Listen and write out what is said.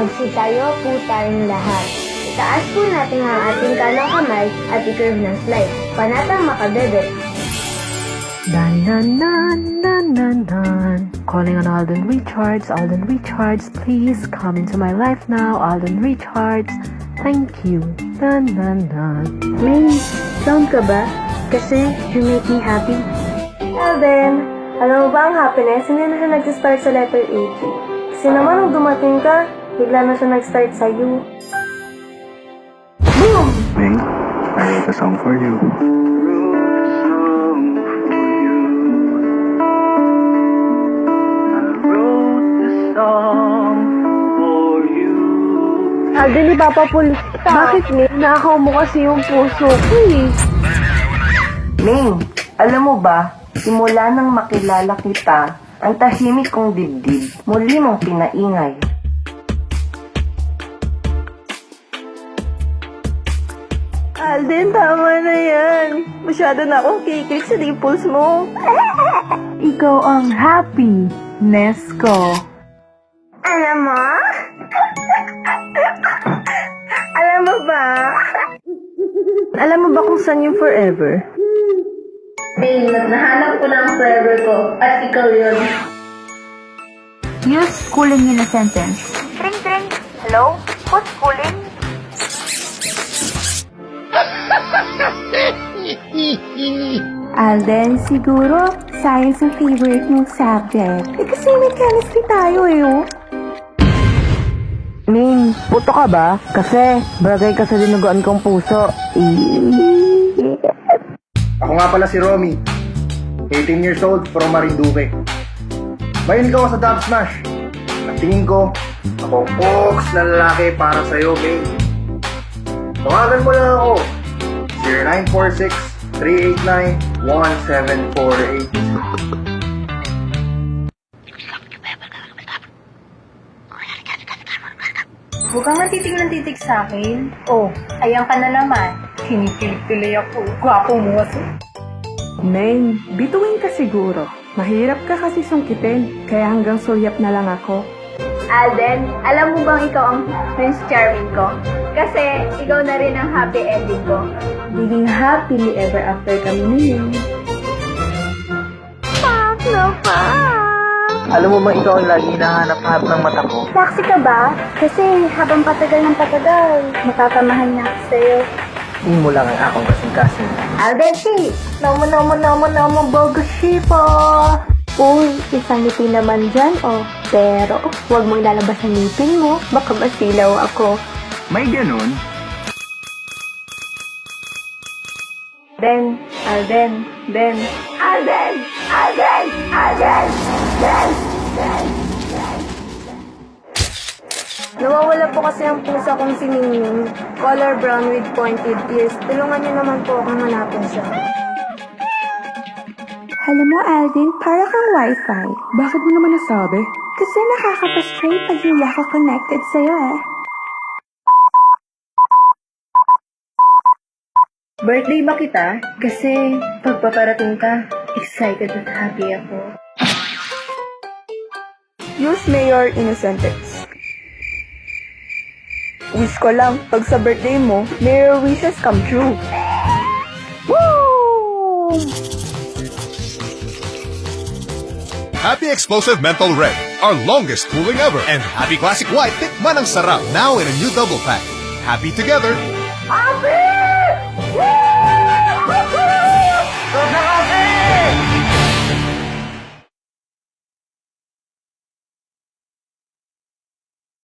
Magsitayo po tayong lahat. Itaas po natin ang ating kanang kamay at i-curve ng slide. Panatang makabebe. Dan dan dan dan dan dan. Calling on Alden Richards. Alden Richards, please come into my life now. Alden Richards, thank you. Dan dan dan. May sound ka ba? Kasi you make me happy. Alden, alam mo ba ang happiness, hindi na siya nag-start sa letter H. Kasi naman nung dumating ka, bigla na siya nag-start sa U. Boom! May, I wrote a song for you. Alden, ipapapulis ka. Bakit, May? Nakaw mo kasi yung puso ko eh. Ming, alam mo ba, simula nang makilala kita, ang tahimik kong dibdib, muli mong pinaingay. Alden, tama na yan. Masyado na akong kikik sa dimples mo. Ikaw ang happiness ko. Alam mo? Alam mo ba? Alam mo ba kung saan yung forever? May nahanap ko na ang forever ko at ikaw yun. Use schooling in a sentence. Tring, tring. Hello? Who's calling? Alden, siguro, science ang favorite mong subject. Eh, kasi may chemistry tayo eh, oh. Ming, puto ka ba? Kasi, bagay ka sa dinuguan kong puso. Ako nga pala si Romy. 18 years old from Marinduque. Mahilig ako sa Dub Smash. At tingin ko, ako ang box na lalaki para sa'yo, May. Tawagan mo lang ako. 0946-389-1748. Huwag kang natitig ng titig sa akin. Oh, ayan ka na naman. Kinikilig ako. Gwapo mo kasi. Ming, bituin ka siguro. Mahirap ka kasi sungkitin, kaya hanggang sulyap na lang ako. Alden, alam mo bang ikaw ang Prince Charming ko? Kasi ikaw na rin ang happy ending ko. Living happily ever after kami niyon. Pak na pa! Alam mo ba ikaw ang lagi hinahanap-hanap ng mata ko? Taxi ka ba? Kasi habang patagal ng patagal, makakamahan na ako sa'yo. Hindi mo lang ang akong kasing-kasing. Alden, si! Nomo, nomo, nomo, nomo, bogo shipo! Uy, isang ngiti naman dyan, oh. Pero, huwag mong lalabas ang ngipin mo. Baka masilaw ako. May ganun? Den, Alden, Den. Alden! Alden! Alden! Den! Den! Nawawala po kasi ang pusa kong si Ningning. Color brown with pointed ears. Tulungan niyo naman po akong hanapin siya. Alam mo, Alden, para kang wifi. Bakit mo naman nasabi? Kasi nakaka-frustrate pag hindi ako connected sa'yo eh. Birthday ba kita? Kasi pagpaparating ka, excited at happy ako. Use mayor in a sentence. Wish ko lang, pag sa birthday mo, may your wishes come true. Woo! Happy Explosive Menthol Red, our longest cooling ever. And Happy Classic White, tikman ang sarap. Now in a new double pack. Happy together,